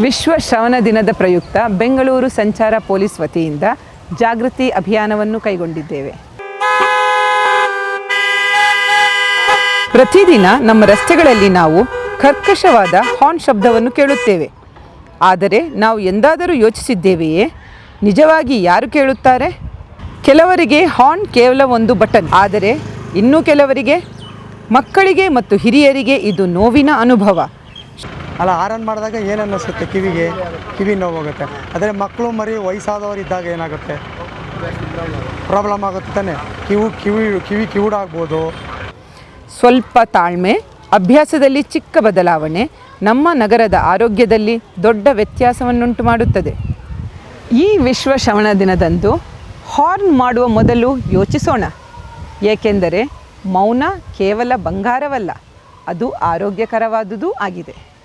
ವಿಶ್ವ ಶ್ರವಣ ದಿನದ ಪ್ರಯುಕ್ತ ಬೆಂಗಳೂರು ಸಂಚಾರ ಪೊಲೀಸ್ ವತಿಯಿಂದ ಜಾಗೃತಿ ಅಭಿಯಾನವನ್ನು ಕೈಗೊಂಡಿದ್ದೇವೆ. ಪ್ರತಿದಿನ ನಮ್ಮ ರಸ್ತೆಗಳಲ್ಲಿ ನಾವು ಕರ್ಕಶವಾದ ಹಾರ್ನ್ ಶಬ್ದವನ್ನು ಕೇಳುತ್ತೇವೆ. ಆದರೆ ನಾವು ಎಂದಾದರೂ ಯೋಚಿಸಿದ್ದೇವೆಯೇ? ನಿಜವಾಗಿ ಯಾರು ಕೇಳುತ್ತಾರೆ? ಕೆಲವರಿಗೆ ಹಾರ್ನ್ ಕೇವಲ ಒಂದು ಬಟನ್. ಆದರೆ ಇನ್ನೂ ಕೆಲವರಿಗೆ, ಮಕ್ಕಳಿಗೆ ಮತ್ತು ಹಿರಿಯರಿಗೆ ಇದು ನೋವಿನ ಅನುಭವ. ಅಲ್ಲ ಆರನ್ ಮಾಡಿದಾಗ ಏನನ್ನಿಸುತ್ತೆ ಅನ್ನಿಸುತ್ತೆ ಕಿವಿಗೆ? ಕಿವಿ ನೋವಾಗುತ್ತೆ ಆದರೆ ಮಕ್ಕಳು ಮರಿ ವಯಸ್ಸಾದವರು ಇದ್ದಾಗ ಏನಾಗುತ್ತೆ? ಪ್ರಾಬ್ಲಮ್ ಆಗುತ್ತೆ ತಾನೆ. ಕಿವು ಕಿವಿ ಕಿವಿ ಕಿವುಡಾಗ್ಬೋದು. ಸ್ವಲ್ಪ ತಾಳ್ಮೆ ಅಭ್ಯಾಸದಲ್ಲಿ ಚಿಕ್ಕ ಬದಲಾವಣೆ ನಮ್ಮ ನಗರದ ಆರೋಗ್ಯದಲ್ಲಿ ದೊಡ್ಡ ವ್ಯತ್ಯಾಸವನ್ನುಂಟು ಮಾಡುತ್ತದೆ. ಈ ವಿಶ್ವ ಶ್ರವಣ ದಿನದಂದು ಹಾರ್ನ್ ಮಾಡುವ ಮೊದಲು ಯೋಚಿಸೋಣ. ಏಕೆಂದರೆ ಮೌನ ಕೇವಲ ಬಂಗಾರವಲ್ಲ ಅದು ಆರೋಗ್ಯಕರವಾದುದೂ ಆಗಿದೆ.